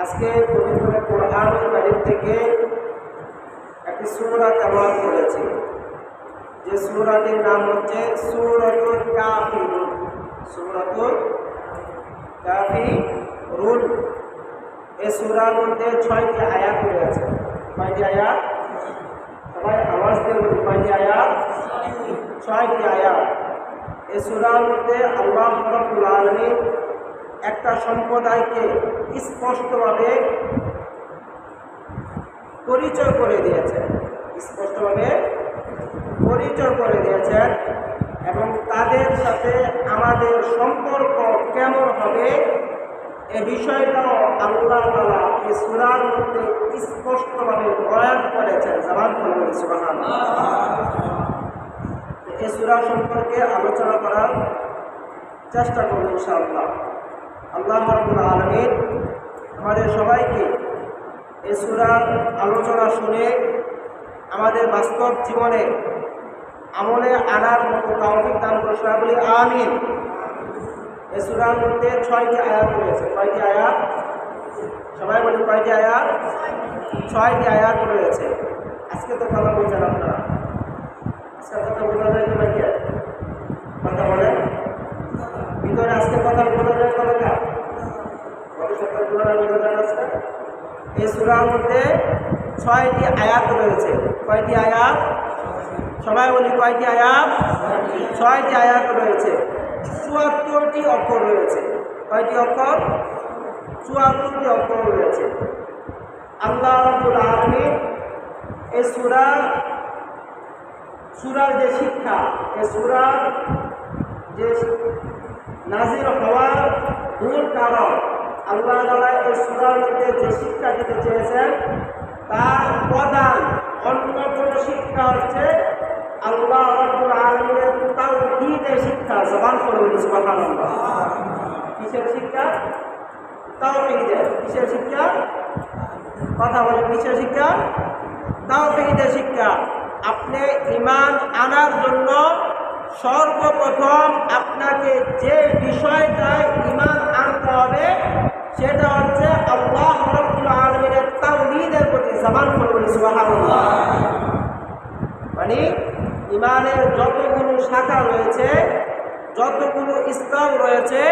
আজকে পবিত্র কোরআন কারিম থেকে একটি সুরা তেমন করেছি। যে সুরাটির নাম হচ্ছে সুরতুল কাফিরুন। সুরতুল কাফিরুন। এই সুরার মধ্যে ছয়টি আয়াত রয়েছে। কয়টি আয়াত? সবাই আওয়াজ দিয়ে বলি আয়াত? ছয়টি আয়াত। এই সুরার মধ্যে আল্লাহ রব্বুল আলমীর একটা সম্প্রদায়কে স্পষ্টভাবে পরিচয় করে দিয়েছেন। স্পষ্টভাবে পরিচয় করে দিয়েছেন এবং তাদের সাথে আমাদের সম্পর্ক কেমন হবে এ বিষয়টাও আল্লাহ তালা এই সুরার মধ্যে স্পষ্টভাবে বয়ান করেছেন জামান করবেন সুবাহান এই সুরা সম্পর্কে আলোচনা করার চেষ্টা করব ইনশাআল্লাহ। আল্লাহ রবুল আলমীর আমাদের সবাইকে এই সুরার আলোচনা শুনে আমাদের বাস্তব জীবনে আমলে আনার মতো তাওফিক দান করে সবাই বলি আমিন। এই সুরার মধ্যে ছয়টি আয়াত রয়েছে, কয়টি আয়াত? সবাই বলি কয়টি আয়াত? ছয়টি আয়াত রয়েছে। আজকে তো কথা বলছেন আপনারা আজকে কথা বোঝা যায় তো নাকি কথা বলেন ভিতরে আজকে কথা বোঝা যায় কথা না গত সপ্তাহে তুলনায় বোঝা যায় আজকে এই সুরার মধ্যে ছয়টি আয়াত রয়েছে। কয়টি আয়াত? সবাই বলি কয়টি আয়াত? ছয়টি আয়াত রয়েছে। চুয়াত্তরটি অক্ষর রয়েছে। কয়টি অক্ষর? চুয়াত্তরটি অক্ষর রয়েছে। আল্লাহ রাব্বুল আলামিন এই সূরা, সূরার যে শিক্ষা এই সূরার যে নাজির হওয়ার মূল কারণ আল্লাহ তাআলা এই সূরার মধ্যে যে শিক্ষা দিতে চেয়েছেন, তার প্রধান, অন্যতম শিক্ষা হচ্ছে আল্লাহ রাব্বুল আলামিনের তাওহীদের শিক্ষা, জবান করে বলি, সুবহানাল্লাহ। কিসের শিক্ষা? তাওহীদের। কিসের শিক্ষা? কথা বলে, কিসের শিক্ষা? তাওহীদের শিক্ষা। আপনি ইমান আনার জন্য সর্বপ্রথম আপনাকে যে বিষয়টায় ইমান আনতে হবে সেটা হচ্ছে আল্লাহ রব্বুল আলমিনের তাওহীদের প্রতি জবান করে সুবহানাল্লাহ। মানে ইমানের যতগুলো শাখা রয়েছে, যতগুলো স্তর রয়েছে,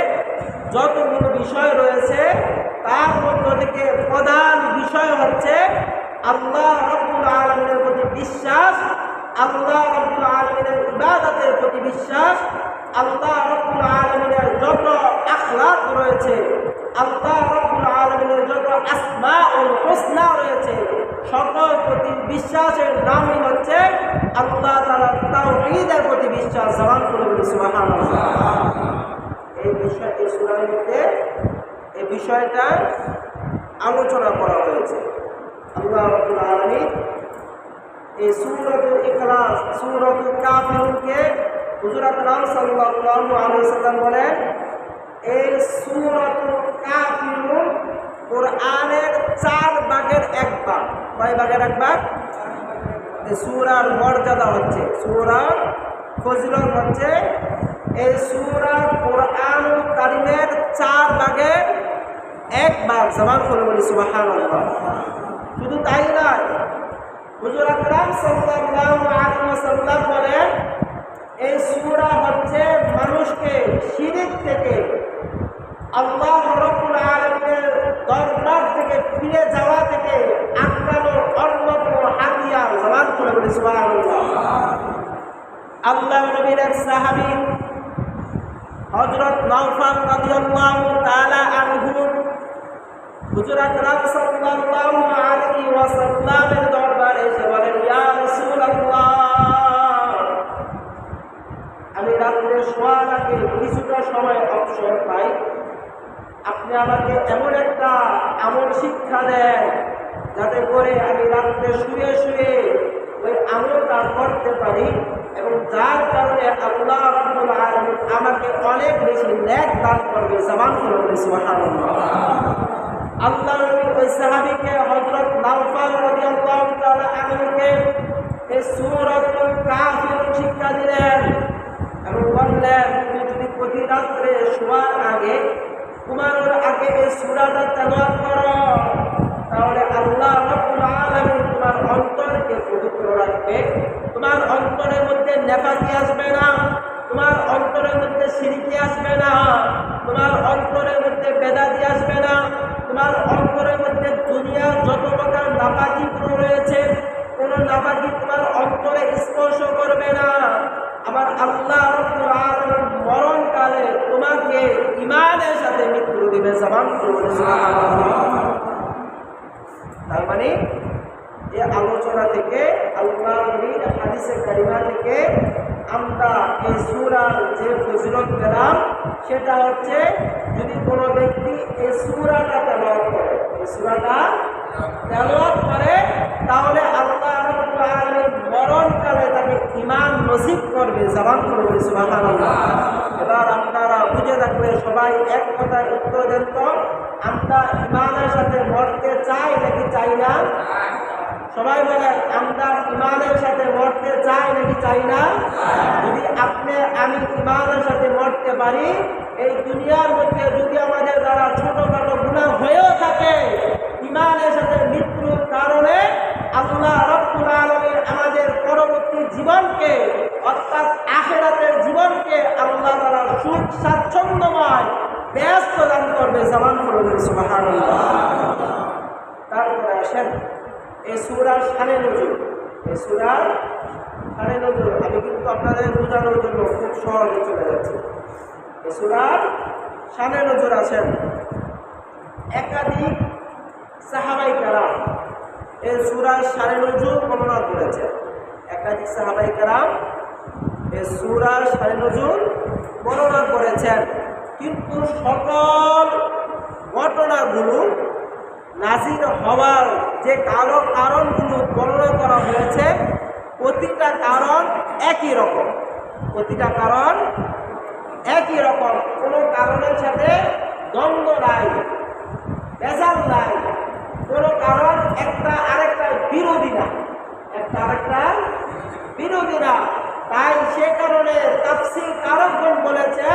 যতগুলো বিষয় রয়েছে, তার মধ্য থেকে প্রধান বিষয় হচ্ছে আল্লাহ রব্বুল আলমিনের প্রতি বিশ্বাস, আল্লাহ রব্বুল আলমিনের ইবাদতের প্রতি বিশ্বাস, আল্লাহ রব্বুল আলমিনের যত আখলাক রয়েছে রয়েছে। প্রতি বিশ্বাসের নামই হচ্ছে আল্লাহ এই এই বিষয়টা আলোচনা করা হয়েছে। আল্লাহ এই আলাইহি সাল্লাম বলেন, এই কাফিরুন কোরআনের চার ভাগের এক ভাগ। কয় ভাগের এক ভাগ? সূরার মর্যাদা হচ্ছে, সূরার ফজিলত হচ্ছে, এই সূরা কোরআন কারিমের চার ভাগের এক ভাগ। জবান করে বলি, সুবহানাল্লাহ। শুধু তাই নয়, হুজুর আকরাম সাল্লাল্লাহু আলাইহি ওয়াসাল্লাম বলেন, এই সূরা হচ্ছে মানুষকে শিরিক থেকে আল্লাহ রব্বুল আলামিনের দরবার থেকে ফিরে যাওয়া থেকে আটকানোর অন্যতম হাতিয়ার জবান করে বলি, সুবহানাল্লাহ। আল্লাহ নবীর এক সাহাবী, হযরত নওফাল রাদিয়াল্লাহু তাআলা আনহু হুজুর আকরাম সাল্লাল্লাহু আলাইহি ওয়াসাল্লামের দরবারে এসে বলেন, ইয়া রাসূলুল্লাহ, আমি রাত্রে শোয়ার আগে কিছুটা সময় অবসর পাই। আপনি আমাকে এমন একটা যাতে করে আমি রাত্রে শুয়ে শুয়ে ওই আমলটা করতে পারি এবং যার কারণে আল্লাহ আমাকে অনেক বেশি ন্যাক দান করবে, জবান করে বলে সুবহানাল্লাহ। আল্লাহ ওই সাহাবীকে হযরত নাওফাল রাদিয়াল্লাহু তাআলা আনহুকে এই সূরাতুল কাফির শিক্ষা দিলেন এবং বললেন, তুমি যদি প্রতি রাত্রে শোয়ার আগে, ঘুমানোর আগে এই সূরাটা তেলাওয়াত করো নেফাকি আসবে না। তোমার অন্তরের মধ্যে সিরিকি আসবে না। তোমার অন্তরের মধ্যে বেদাদি আসবে না। তোমার অন্তরের মধ্যে দুনিয়া যত প্রকার নাপাকি রয়েছে, কোনো নাপাকি তোমার অন্তরে স্পর্শ করবে না। আমার আল্লাহ মরণকালে তোমাকে ইমানের সাথে মৃত্যু দিবে, জবান তার মানে এই আলোচনা থেকে আল্লাহ হাদিসে কারিমা থেকে আমরা এই সুরার যে ফজিলত পেলাম, সেটা হচ্ছে যদি কোনো ব্যক্তি এই সুরাটা তেলাওয়াত করে, এই সুরাটা তেলাওয়াত করে, তাহলে আল্লাহ মরণকালে তাকে ইমান নসিব করবে, জবান করবে, সুবহানাল্লাহ। এবার আপনারা বুঝে থাকবে সবাই এক কথায় উত্তর দেন তো, আমরা ইমানের সাথে মরতে চাই নাকি চাই না? সবাই বলে, আমরা ইমানের সাথে চাই না। যদি আপনি, আমি ইমানের সাথে মরতে পারি, এই দুনিয়ার মধ্যে যদি আমাদের দ্বারা ছোটখাটো গুণা হয়েও থাকে, ইমানের সাথে মৃত্যুর কারণে আল্লাহ রব্বুল আমাদের পরবর্তী জীবনকে, অর্থাৎ আখেরাতের জীবনকে আল্লাহ তাআলা সুখ, স্বাচ্ছন্দ্যময় ব্যস্ত দান করবে জবান করবে তারপরে আসেন, এই সুরার সানে নজর। এই সুরার সানে নজর আমি কিন্তু আপনাদের বোঝানোর জন্য খুব সহজে চলে যাচ্ছি। সুরার সানে নজর আছেন। একাধিক সাহাবাই কারাম এই সুরার সানে নজর বর্ণনা করেছে একাধিক সাহাবাই কারাম এই সুরার সানে নজর বর্ণনা করেছেন। কিন্তু সকল ঘটনাগুলো নাজির হওয়ার যে কালো কারণগুলো বর্ণনা করা হয়েছে প্রতিটা কারণ একই রকম। প্রতিটা কারণ একই রকম। কোনো কারণের সাথে দ্বন্দ্ব নাই বেজাল নাই। কোনো কারণ একটা আরেকটা বিরোধী না। একটা আরেকটা বিরোধী না। তাই সে কারণে তাফসিল কারকগণ বলেছে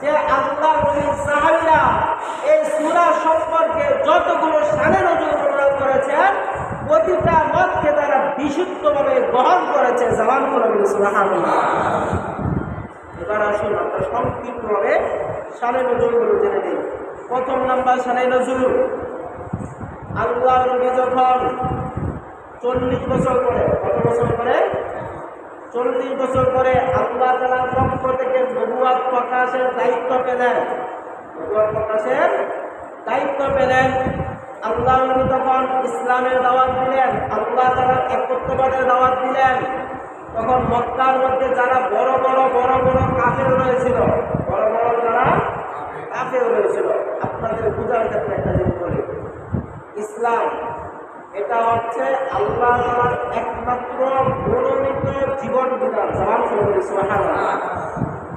যে আল্লাহ নবীর সাহাবীরা এই সূরা সম্পর্কে যতগুলো সানে নজর বর্ণনা করেছেন প্রতিটা মতকে তারা বিশুদ্ধভাবে গ্রহণ করেছে জামান করে সুবহানাল্লাহ এবার আসুন আমরা সংক্ষিপ্তভাবে সানে নজরগুলো জেনে নিই। প্রথম নাম্বার সানে নজর আল্লাহ নবী যখন চল্লিশ বছর করে কত বছর করে চল্লিশ বছর পরে আল্লাহ তালার পক্ষ থেকে নবুয়াদ প্রকাশের দায়িত্ব পেলেন। নবুয়াদ প্রকাশের দায়িত্ব পেলেন। আল্লাহ নবী তখন ইসলামের দাওয়াত দিলেন। আল্লাহ তালার একত্রবাদের দাওয়াত দিলেন। তখন মক্কার মধ্যে যারা বড় বড় বড় বড় কাফের রয়েছিল, বড় বড় যারা কাফের রয়েছিল, আপনাদের বোঝার ক্ষেত্রে একটা জিনিস বলি। ইসলাম, এটা হচ্ছে আল্লাহ একমাত্র মনোনীত জীবন বিধান। সুবহানাল্লাহ।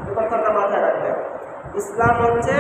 এই কথাটা মাথায় রাখবেন। ইসলাম হচ্ছে